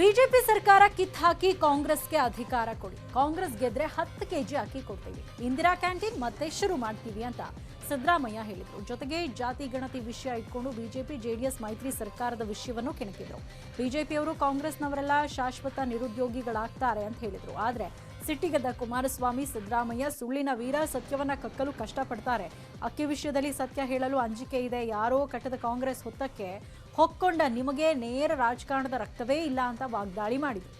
BJP ಸರ್ಕಾರ ಕಿತ್ ಹಾಕಿ ಕಾಂಗ್ರೆಸ್ಗೆ ಅಧಿಕಾರ ಕೊಡಿ. ಕಾಂಗ್ರೆಸ್ ಗೆದ್ರೆ ಹತ್ತು ಕೆಜಿ ಅಕ್ಕಿ ಕೊಡ್ತೀವಿ. ಇಂದಿರಾ ಕ್ಯಾಂಟೀನ್ ಮತ್ತೆ ಶುರು ಮಾಡ್ತೀವಿ ಅಂತ ಸಿದ್ದರಾಮಯ್ಯ ಹೇಳಿದರು. ಜೊತೆಗೆ ಜಾತಿ ಗಣತಿ ವಿಷಯ ಇಟ್ಕೊಂಡು ಬಿಜೆಪಿ, ಜೆಡಿಎಸ್ ಮೈತ್ರಿ ಸರ್ಕಾರದ ವಿಷಯವನ್ನು ಕೆಣಕಿದ್ರು. ಬಿಜೆಪಿಯವರು ಕಾಂಗ್ರೆಸ್ನವರೆಲ್ಲ ಶಾಶ್ವತ ನಿರುದ್ಯೋಗಿಗಳಾಗ್ತಾರೆ ಅಂತ ಹೇಳಿದರು. ಆದರೆ ಸಿಟ್ಟಿಗೆದ್ದ ಕುಮಾರಸ್ವಾಮಿ, ಸಿದ್ದರಾಮಯ್ಯ ಸುಳ್ಳಿನ ವೀರ, ಸತ್ಯವನ್ನ ಕಕ್ಕಲು ಕಷ್ಟಪಡ್ತಾರೆ. ಅಕ್ಕಿ ವಿಷಯದಲ್ಲಿ ಸತ್ಯ ಹೇಳಲು ಅಂಜಿಕೆ ಇದೆ. ಯಾರೋ ಕಟ್ಟದ ಕಾಂಗ್ರೆಸ್ ಹೊತ್ತಕ್ಕೆ ಹೊಕ್ಕೊಂಡ ನಿಮಗೆ ನೇರ ರಾಜಕಾರಣದ ರಕ್ತವೇ ಇಲ್ಲ ಅಂತ ವಾಗ್ದಾಳಿ ಮಾಡಿದ್ರು.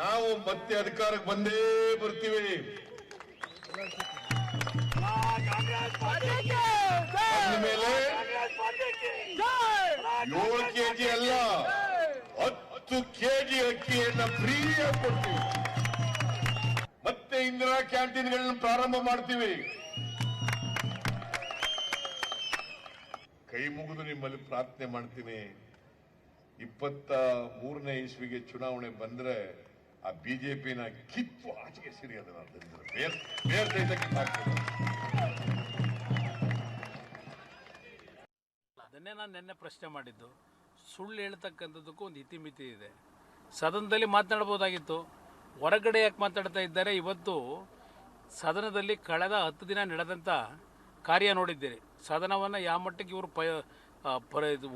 ನಾವು ಮತ್ತೆ ಅಧಿಕಾರಕ್ಕೆ ಬಂದೇ ಬರ್ತೀವಿ. ಏಳು ಕೆಜಿ ಅಲ್ಲ, ಹತ್ತು ಕೆಜಿ ಅಕ್ಕಿಯನ್ನ ಫ್ರೀಯಾಗಿ ಕೊಡ್ತೀವಿ. ಮತ್ತೆ ಇಂದಿರಾ ಕ್ಯಾಂಟೀನ್ಗಳನ್ನ ಪ್ರಾರಂಭ ಮಾಡ್ತೀವಿ. ಕೈ ಮುಗಿದು ನಿಮ್ಮಲ್ಲಿ ಪ್ರಾರ್ಥನೆ ಮಾಡ್ತೀನಿ. ಇಪ್ಪತ್ತ ಮೂರನೇ ಇಸ್ವಿಗೆ ಚುನಾವಣೆ ಬಂದ್ರೆ ಆ ಬಿಜೆಪಿನ ಕಿತ್ತು ಆಚೆಗೆ ತಂದ್ರೆ. ಬೇರ್ ಅದನ್ನೇ ನಾನು ನಿನ್ನೆ ಪ್ರಶ್ನೆ ಮಾಡಿದ್ದು. ಸುಳ್ಳು ಹೇಳ್ತಕ್ಕಂಥದ್ದಕ್ಕೂ ಒಂದು ಇತಿಮಿತಿ ಇದೆ. ಸದನದಲ್ಲಿ ಮಾತನಾಡ್ಬೋದಾಗಿತ್ತು. ಹೊರಗಡೆ ಯಾಕೆ ಮಾತಾಡ್ತಾ ಇದ್ದಾರೆ? ಇವತ್ತು ಸದನದಲ್ಲಿ ಕಳೆದ ಹತ್ತು ದಿನ ನಡೆದಂಥ ಕಾರ್ಯ ನೋಡಿದ್ದೀರಿ ಸದನವನ್ನು ಯಾವ ಮಟ್ಟಕ್ಕೆ ಇವರು ಪ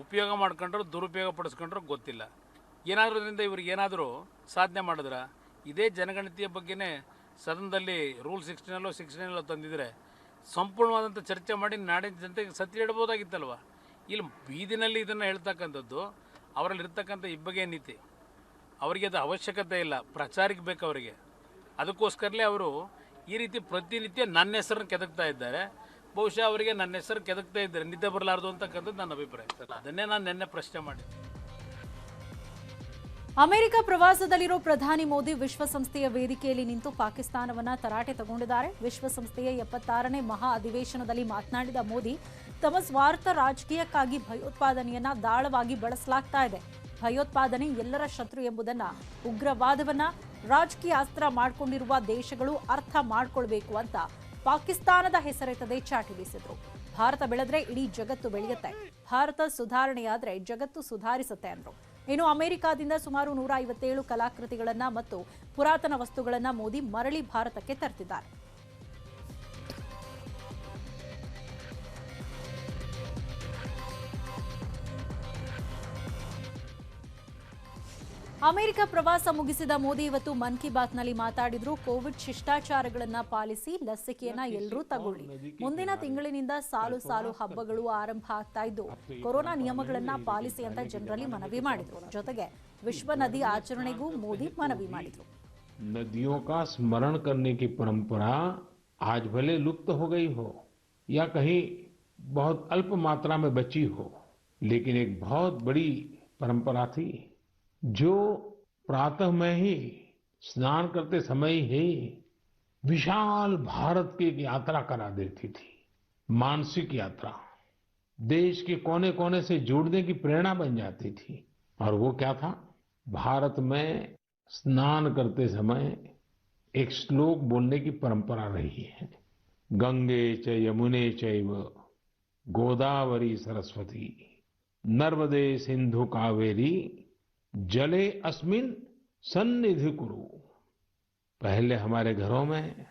ಉಪಯೋಗ ಮಾಡ್ಕೊಂಡ್ರು, ದುರುಪಯೋಗ ಪಡಿಸ್ಕೊಂಡ್ರು ಗೊತ್ತಿಲ್ಲ. ಏನಾದರೂ ಇದರಿಂದ ಇವ್ರಿಗೆ ಏನಾದರೂ ಸಾಧನೆ ಮಾಡಿದ್ರೆ? ಇದೇ ಜನಗಣತಿಯ ಬಗ್ಗೆನೇ ಸದನದಲ್ಲಿ ರೂಲ್ ಸಿಕ್ಸ್ಟೀನಲ್ಲೋ ಸಿಕ್ಸ್ಟೀನಲ್ಲೋ ತಂದಿದ್ರೆ ಸಂಪೂರ್ಣವಾದಂಥ ಚರ್ಚೆ ಮಾಡಿ ನಾಡಿನ ಜನತೆಗೆ ಸತ್ಯ ಇಡ್ಬೋದಾಗಿತ್ತಲ್ವ ಇಲ್ಲಿ ಬೀದಿನಲ್ಲಿ ಇದನ್ನು ಹೇಳ್ತಕ್ಕಂಥದ್ದು ಅವರಲ್ಲಿ ಇರ್ತಕ್ಕಂಥ ಇಬ್ಬಗೆ ನೀತಿ. ಅವರಿಗೆ ಅದು ಅವಶ್ಯಕತೆ ಇಲ್ಲ, ಪ್ರಚಾರಕ್ಕೆ ಬೇಕು ಅವರಿಗೆ. ಅದಕ್ಕೋಸ್ಕರಲೇ ಅವರು ಈ ರೀತಿ ಪ್ರತಿನಿತ್ಯ ನನ್ನ ಹೆಸರನ್ನು ಕೆದಕ್ತಾ ಇದ್ದಾರೆ. ಬಹುಶಃ ಅವರಿಗೆ ನನ್ನ ಹೆಸರು ಕೆದಕ್ತಾ ಇದ್ದಾರೆ, ನಿದ್ದೆ ಬರಲಾರದು ಅಂತಕ್ಕಂಥದ್ದು ನನ್ನ ಅಭಿಪ್ರಾಯ. ಅದನ್ನೇ ನಾನು ನಿನ್ನೆ ಪ್ರಶ್ನೆ ಮಾಡಿದ್ದೆ. ಅಮೆರಿಕ ಪ್ರವಾಸದಲ್ಲಿರೋ ಪ್ರಧಾನಿ ಮೋದಿ ವಿಶ್ವಸಂಸ್ಥೆಯ ವೇದಿಕೆಯಲ್ಲಿ ನಿಂತು ಪಾಕಿಸ್ತಾನವನ್ನ ತರಾಟೆ ತಗೊಂಡಿದ್ದಾರೆ. ವಿಶ್ವಸಂಸ್ಥೆಯ ಎಪ್ಪತ್ತಾರನೇ ಮಹಾ ಅಧಿವೇಶನದಲ್ಲಿ ಮಾತನಾಡಿದ ಮೋದಿ, ತಮ್ಮ ಸ್ವಾರ್ಥ ರಾಜಕೀಯಕ್ಕಾಗಿ ಭಯೋತ್ಪಾದನೆಯನ್ನ ದಾಳವಾಗಿ ಬಳಸಲಾಗ್ತಾ ಇದೆ. ಭಯೋತ್ಪಾದನೆ ಎಲ್ಲರ ಶತ್ರು ಎಂಬುದನ್ನ, ಉಗ್ರವಾದವನ್ನ ರಾಜಕೀಯ ಅಸ್ತ್ರ ಮಾಡಿಕೊಂಡಿರುವ ದೇಶಗಳು ಅರ್ಥ ಮಾಡಿಕೊಳ್ಬೇಕು ಅಂತ ಪಾಕಿಸ್ತಾನದ ಹೆಸರೆತ್ತದೆ ಚಾಟಿ ಬೀಸಿದ್ರು. ಭಾರತ ಬೆಳೆದ್ರೆ ಇಡೀ ಜಗತ್ತು ಬೆಳೆಯುತ್ತೆ. ಭಾರತ ಸುಧಾರಣೆಯಾದ್ರೆ ಜಗತ್ತು ಸುಧಾರಿಸುತ್ತೆ ಅಂದ್ರು. ಇನ್ನು ಅಮೆರಿಕಾದಿಂದ ಸುಮಾರು ನೂರ ಐವತ್ತೇಳು ಕಲಾಕೃತಿಗಳನ್ನ ಮತ್ತು ಪುರಾತನ ವಸ್ತುಗಳನ್ನ ಮೋದಿ ಮರಳಿ ಭಾರತಕ್ಕೆ ತರ್ತಿದ್ದಾರೆ. ಅಮೆರಿಕ ಪ್ರವಾಸ ಮುಗಿಸಿದ ಮೋದಿ ಇವತ್ತು ಮನ್ ಕಿ ಬಾತ್ನಲ್ಲಿ ಮಾತಾಡಿದ್ರು. ಕೋವಿಡ್ ಶಿಷ್ಟಾಚಾರಗಳನ್ನ ಪಾಲಿಸಿ ಲಸಿಕೆಯನ್ನ ಎಲ್ಲರೂ ತಗೊಳ್ಳಿ. ಮುಂದಿನ ತಿಂಗಳಿನಿಂದ ಸಾಲು ಸಾಲು ಹಬ್ಬಗಳು ಆರಂಭ ಆಗ್ತಾ ಇದ್ದು ಕೊರೋನಾ ನಿಯಮಗಳನ್ನ ಪಾಲಿಸಿ ಅಂತ ಜನರಲ್ಲಿ ಮನವಿ ಮಾಡಿದ್ರು. ಜೊತೆಗೆ ವಿಶ್ವ ನದಿ ಆಚರಣೆಗೂ ಮೋದಿ ಮನವಿ ಮಾಡಿದ್ರು. ನದಿಯೋ ಕಾ ಸ್ಮರಣ ಕರ್ನೆ ಕಿ ಪರಂಪರಾ ಆಜ್ ಭಲೆ ಲುಪ್ತ ಹೋಗಿ ಹೋ ಯಾ ಕಹಿ ಬಹುತ್ ಅಲ್ಪ ಮಾತ್ರಾ ಮೇ ಬಚಿ ಹೋ. ಲೇಕಿನ್ ಏಕ್ ಬಹುತ್ ಬಡಿ ಪರಂಪರಾ ಥಿ. जो प्रातः में ही स्नान करते समय ही विशाल भारत की एक यात्रा करा देती थी, मानसिक यात्रा। देश के कोने कोने से जोड़ने की प्रेरणा बन जाती थी। और वो क्या था? भारत में स्नान करते समय एक श्लोक बोलने की परंपरा रही है। गंगे च यमुने चैव, गोदावरी सरस्वती, नर्मदे सिंधु कावेरी जले अस्मिन सन्निधि कुरु। पहले हमारे घरों में